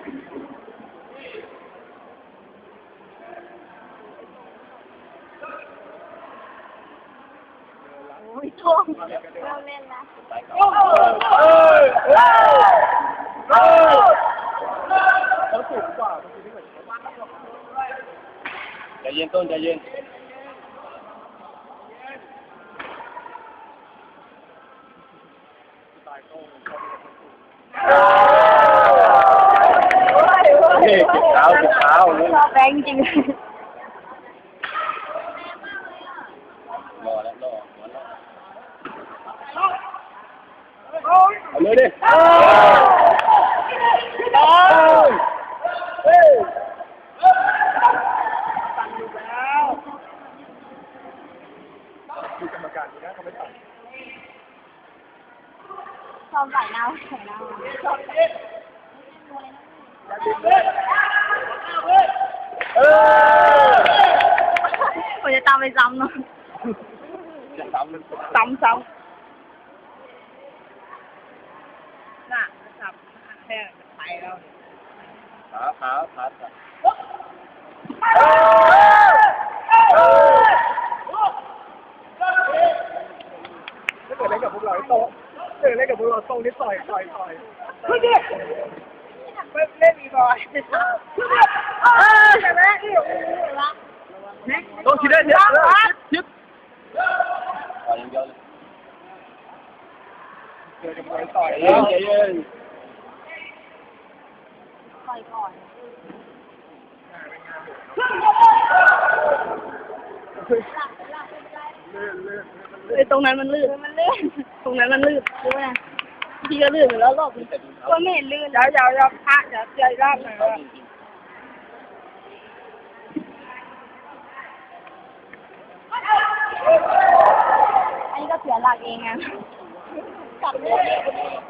โอ้ยท่วมเริ่มเล่นละเขาสูงกว่าใจเย็นต้นใจเย็น เฮ้ยเท้าเท้าเลย ชอบแบงค์ จริงรอแล้วรอเอาเลยดิเฮ้ยคือกรรมการนะเขาไม่ตัดชอบใส่หน้าใส่หน้าเออ ผมจะตามไปซ้ำเนาะจะซ้ำมันซ้ำซ้ำน่ะจับแค่ไปแล้วขาขาขาขาถ้าเกิดเล่นกับพวกเราโตเกิดเล่นกับพวกเราโตนี่ต่อยต่อยต่อยไม่ได้ไม่ เล่นมีบอยเออใช่ไหมนี่อ้โหละต้องคิดได้ทิศทิศต่อยอย่างเดียวเลยเจอกับมวยต่อยแล้วใจเย็นปล่อยก่อนไอ้ตรงนั้นมันลื่นมันลื่นตรงนั้นมันลื่นรู้ไหม พี่ก็ลื่นแล้วรอบนี้ก็ไม่เห็นลื่นแล้วยวเดี๋ยวเดี๋ยวพักเดี๋ยวเจอรอบหนึ่งเขาอันนี้ก็เสียหลักเองไงกลับเลย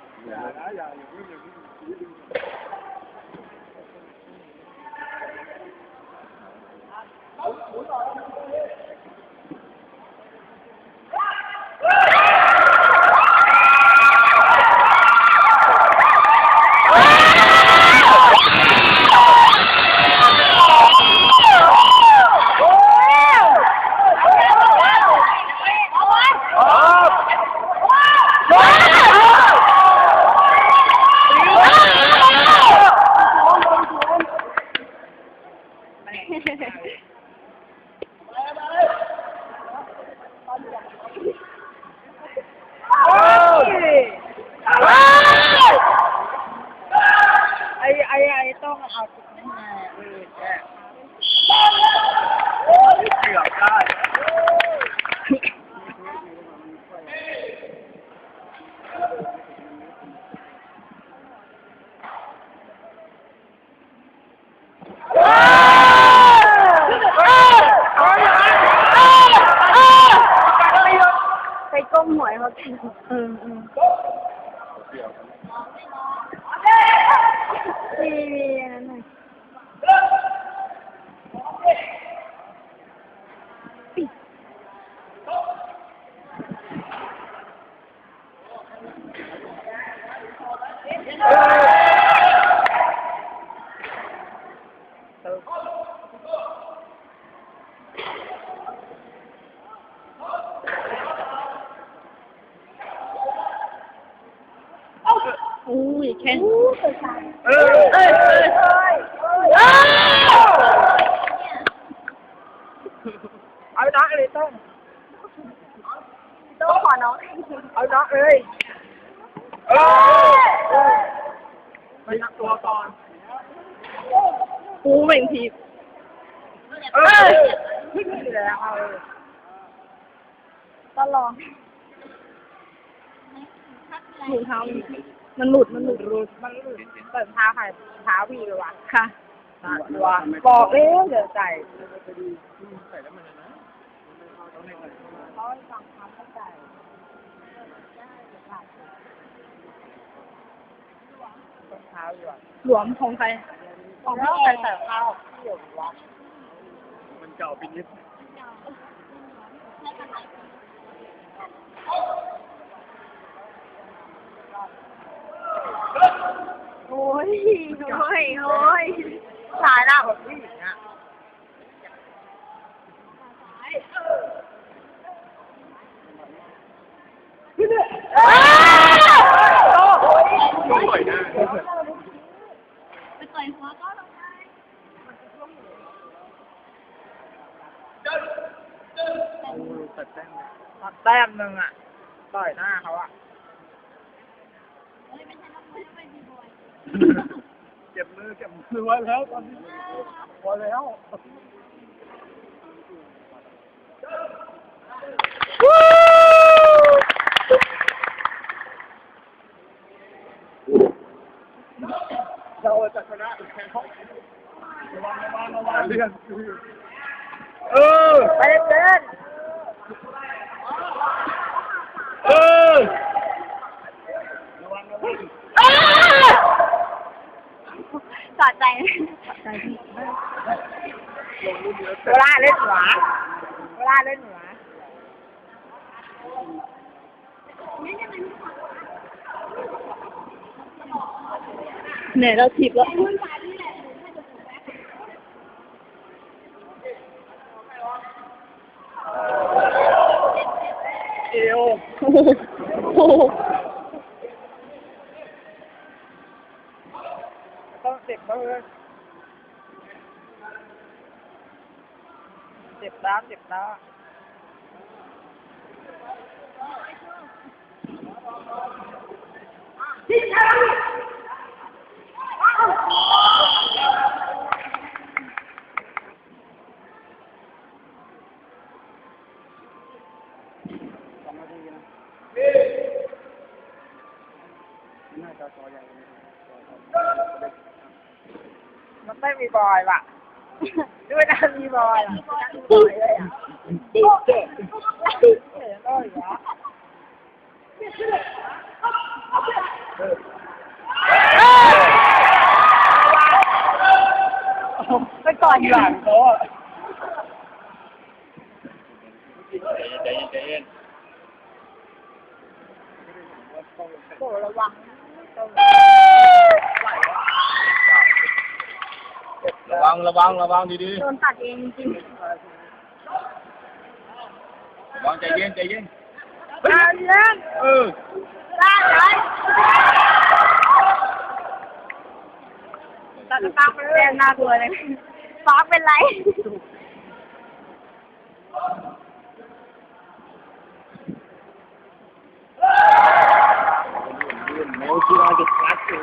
ต้องเอาจุดนี้มาเออเกือบได้ไปก้มหัวให้เขากินอืมอืม เกี่ยวกัน มีมีอันนั้นหน่อยอู้ยแค่อู้เกิดสาย เออ เอ้ยเอ้ยเอ้ยเอ้ย เอาน้องเลยต้อง ต้องขอน้อง เอา น้องเลยเออไปนักตัวก่อนปูเหม่งทีเออแล้วเอาตลอดถุงเท้ามันหลุด มันหลุดรูดมันหลุดเปิดเท้าค่ะเท้าพี่เลยวะค่ะตัวบอกแล้วเดี๋ยวใส่ใส่แล้วมันนะต้องเล่นเลยเขาสั่งทำเข้าใจ เท้าอยู่หลวมของใครของแล้วใส่ใส่ข้าวที่อยู่วะมันเก่าไปนิดโอ้ยโอ้ยโอ้ยสายหน้าแบบผู้หญิงอะ ต้องปล่อยหน้า ไปต่อยหัวก็ลงไป ตัด แต้มแต้มหนึ่งอะ ต่อยหน้าเขาอะ เก็บมือเก็บมือไว้แล้วตอนนี้พอแล้วเราจะชนะแข่งเขาระวังระวังระวังเรื่องเออไปเล่น เล่นเออระวังระวังสะใจลงรุ่นเดียวเวลาเล่นหัวเวลาเล่นหัวเหนื่ยแล้วถีบแล้ว เอวโอ้โอ้โหต้องเจ็บเขาเลยเจ็บแล้วเจ็บแล้วน่าจะตัวใหญ่ มันไม่มีบอยว่ะด้วยนะมีบอยอะมีบอยเลยอะดิเก่งดิเก่งเลยเหรอ ไปก่อนหลังเขาอะใจเย็นใจเย็น โอ้ระวัง ระ วังระวังระวังดีโดนตัดเองจริงๆระวังใจเย็นใจเย็นตาเลี้ยงเออตาไหลตาตาไปแรงน่ากลัวเลยฟ้าเป็นไรแมวที่เราจะคัดอยู่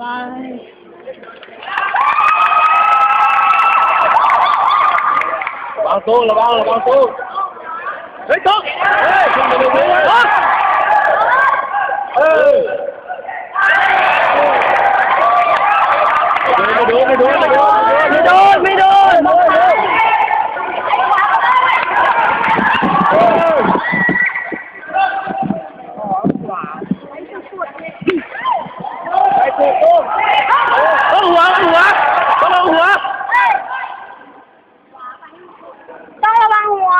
ไปไประวังตู้ระวังระวังตู้เฮ้ยตู้เฮ้ยขึ้นไปดูเลยเออไม่โดนไม่โดนไม่โดนไม่โดนไม่โดนไม่โดนไปถูกตู้ต้องหัวหัวต้องหัว ต้องระวังหัว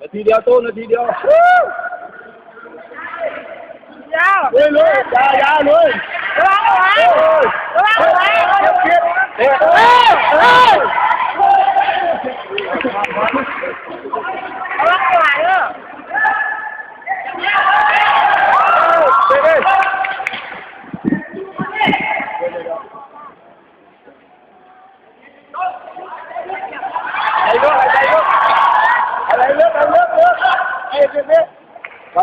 นาที เดียวตู้นาทีเดียวยาวเลยเลยยาวยาวเลยระวังหัวระวังหัวเฮ้ยเฮ้ยเฮ้ย ระวังหัวเด้อ เฮ้ยใจเยอะใจเยอะอะไรเยอะอะไรเยอะเยอะไอ้เด็ก มา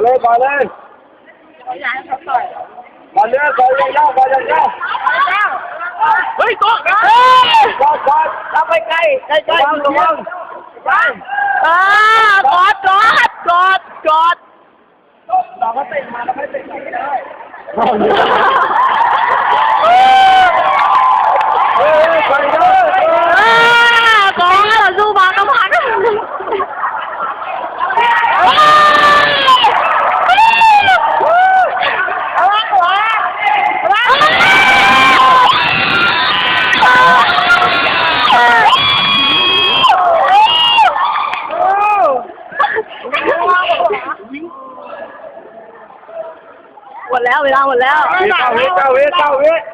เลยมาเลยอย่าให้เขาต่อยมาเลยก่อนยาวก่อนยาวเจ้าเฮ้ยตัวเฮ้ยก่อนก่อนเราไปใกล้ใกล้ใกล้ระวังระวังไปอ่ากอดกอดกอดกอดเราก็เตะมาเราไม่เตะไม่ได้เฮ้ยไปเด้อ อ่ากอดสู้บางกำพันเอาละหัวเอาละหมดแล้วเวลาห มดแล้วเ